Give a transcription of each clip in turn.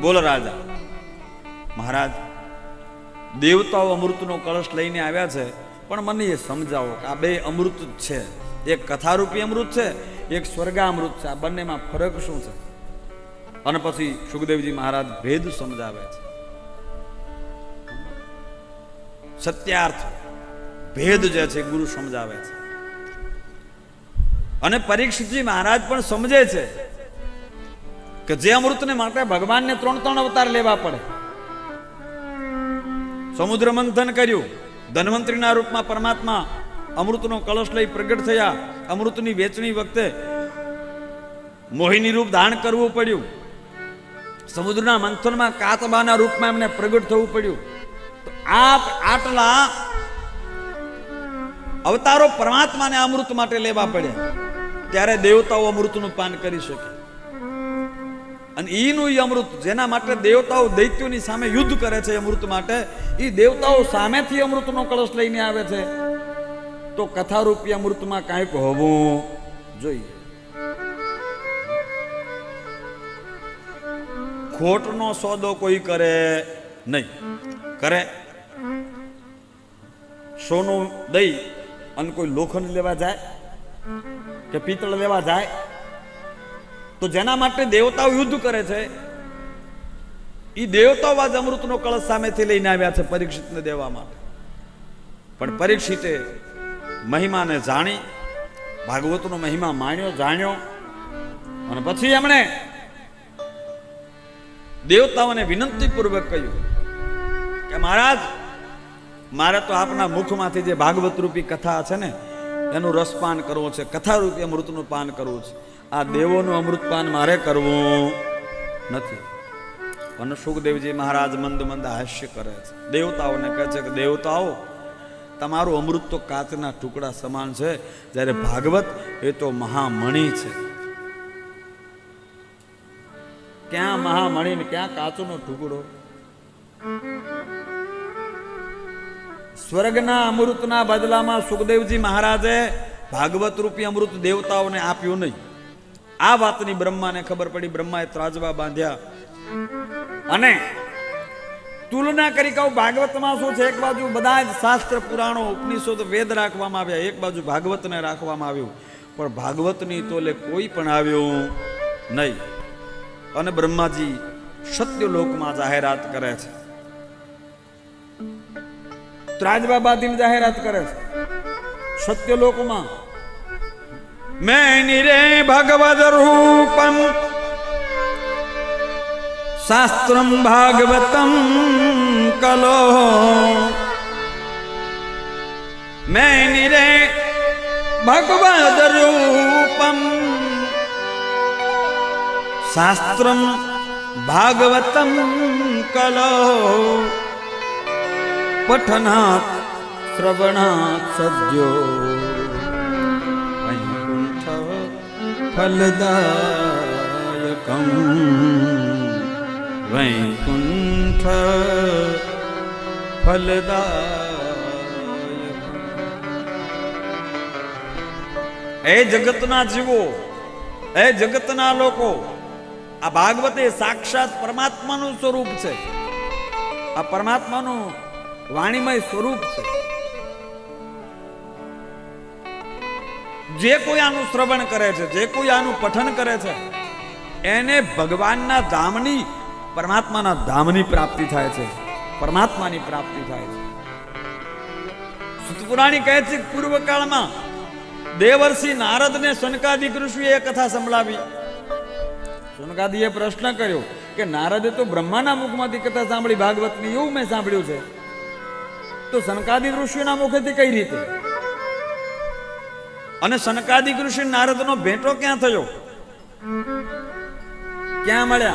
બોલો રાજા. મહારાજ, દેવતાઓ અમૃતનો કળશ લઈને આવ્યા છે, પણ મને એ સમજાવો કે આ બે અમૃત છે. એક કથારૂપી અમૃત છે, એક સ્વર્ગામૃત છે. આ બંનેમાં ફરક શું છે? અને પછી સુખદેવજી મહારાજ ભેદ સમજાવે છે. સત્યાર્થ ભેદ જે છે, ગુરુ સમજાવે છે. અને પરીક્ષિતજી મહારાજ પણ સમજે છે કે જે અમૃતને માટે ભગવાનને ત્રણ ત્રણ અવતાર લેવા પડે. સમુદ્ર મંથન કર્યું. ધન્વંતરીના રૂપમાં પરમાત્મા અમૃતનો કલશ લઈ પ્રગટ થયા. અમૃતની વેચણી વખતે મોહિની રૂપ ધારણ કરવું પડ્યું. સમુદ્રના મંથનમાં કાતબાના રૂપમાં એમને પ્રગટ થવું પડ્યું. તો આ આટલા અવતારો પરમાત્માને અમૃત માટે લેવા પડ્યા. ત્યારે દેવતાઓ અમૃતનું પાન કરી શકે. અને એનું એ અમૃત જેના માટે દેવતાઓ દૈત્યોની સામે યુદ્ધ કરે છે અમૃત માટે એ દેવતાઓ સામેથી અમૃતનો કળશ લઈને આવે છે. તો કથારૂપી અમૃતમાં કાંઈક હોવું જોઈએ. ખોટનો સોદો કોઈ કરે નહીં. કરે. સોનું દઈ અને કોઈ લોખંડ લેવા જાય કે પિત્તળ લેવા જાય તો જેના માટે દેવતાઓ યુદ્ધ કરે છે એ દેવતાઓ આજ અમૃતનો કળશ સામેથી લઈને આવ્યા છે પરીક્ષિતને દેવા માટે. પણ પરીક્ષિતે મહિમાને જાણી, ભાગવતનો મહિમા માણ્યો, જાણ્યો, અને પછી એમણે દેવતાઓને વિનંતી પૂર્વક કહ્યું કે મહારાજ, મારે તો આપના મુખમાંથી જે ભાગવત રૂપી કથા છે ને, એનું રસપાન કરવું છે કથા રૂપી અમૃતનું પાન કરવું છે. આ દેવોનું અમૃતપાન મારે કરવું નથી. અને સુખદેવજી મહારાજ મંદ મંદ હાસ્ય કરે છે. દેવતાઓને કહે છે કે, દેવતાઓ, તમારું અમૃત તો કાચના ટુકડા સમાન છે. જ્યારે ભાગવત એ તો મહામણી છે. ક્યાં મહામણી ને ક્યાં કાચનો ટુકડો? સ્વર્ગના અમૃતના બદલામાં સુખદેવજી મહારાજે ભાગવત રૂપી અમૃત દેવતાઓને આપ્યું નહીં. આ વાતની બ્રહ્માને ખબર પડી, બ્રહ્માએ ત્રાજવા બાંધ્યા. અને તુલના કરી કહું, ભાગવતમાં શું છે? એક બાજુ બધા જ શાસ્ત્ર પુરાણો, ઉપનિષદ, વેદ રાખવામાં આવ્યા, એક બાજુ ભાગવતને રાખવામાં આવ્યું. પણ ભાગવતની તોલે કોઈ પણ આવ્યું નહીં. અને બ્રહ્માજી સત્યલોકમાં જાહેરાત કરે છે. ત્રાજવા બાદીની જાહેરાત કરે છે. સત્યલોકમાં મેં રે ભગવદ રૂપમ, શાસ્ત્રમ ભાગવતમ કલો. મેં રે ભગવદ રૂપમ, શાસ્ત્રમ ભાગવતમ કલો. પઠનાत् શ્રવણાत् સદ્યો. ફલદાયકમ વૈકુંઠ ફલદાય એ જગતના જીવો એ જગતના લોકો આ ભાગવત સાક્ષાત પરમાત્માનું સ્વરૂપ છે. આ પરમાત્માનું વાણીમય સ્વરૂપ છે. જે કોઈ આનું શ્રવણ કરે છે, જે કોઈ આનું પઠન કરે છે, એને ભગવાનના ધામની, પરમાત્માના ધામની પ્રાપ્તિ થાય છે. પરમાત્માની પ્રાપ્તિ થાય છે. સુતપુરાણી કહે છે, પૂર્વકાળમાં દેવર્ષિ નારદને સનકાદિક ઋષિએ કથા સંભળાવી. સનકાદીએ પ્રશ્ન કર્યો કે, નારદે તો બ્રહ્માના મુખમાંથી કથા સાંભળી, ભાગવતની એવું મેં સાંભળ્યું છે. તો સનકાદિક ઋષિના મુખેથી કઈ રીતે? અને સનકાદિક ઋષિ નારદનો ભેટો ક્યાં થયો? ક્યાં મળ્યા?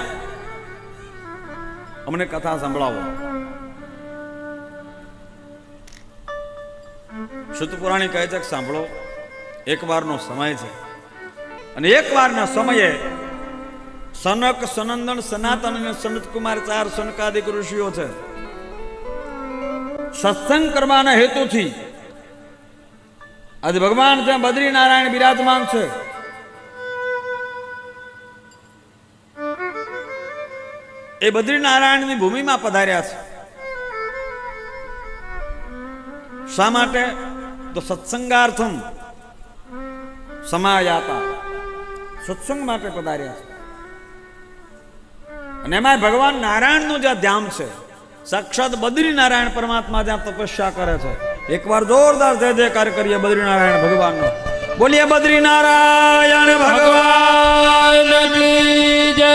અમને કથા સંભળાવો. શુદ્ધપુરાણી કહે છે કે સાંભળો, એક વારનો સમય છે. અને એક વારના સમયે સનક, સનંદન, સનાતન અને સનત કુમાર ચાર સનકાદિક ઋષિઓ છે. સત્સંગ કરવાના હેતુથી આજે ભગવાન ત્યાં બદ્રીનારાયણ બિરાજમાન છે. એ બદ્રીનારાયણની ભૂમિમાં પધાર્યા છે. શા માટે? તો સત્સંગાર્થમ સમાયાતા. સત્સંગ માટે પધાર્યા છે. અને એમાં ભગવાન નારાયણનું જ્યાં ધ્યાન છે, સાક્ષાત બદ્રીનારાયણ પરમાત્મા જ્યાં તપસ્યા કરે છે. એકવાર જોરદાર જય જયકાર કરીએ બદ્રીનારાયણ ભગવાનનો. બોલીએ બદ્રીનારાયણ ભગવાન જય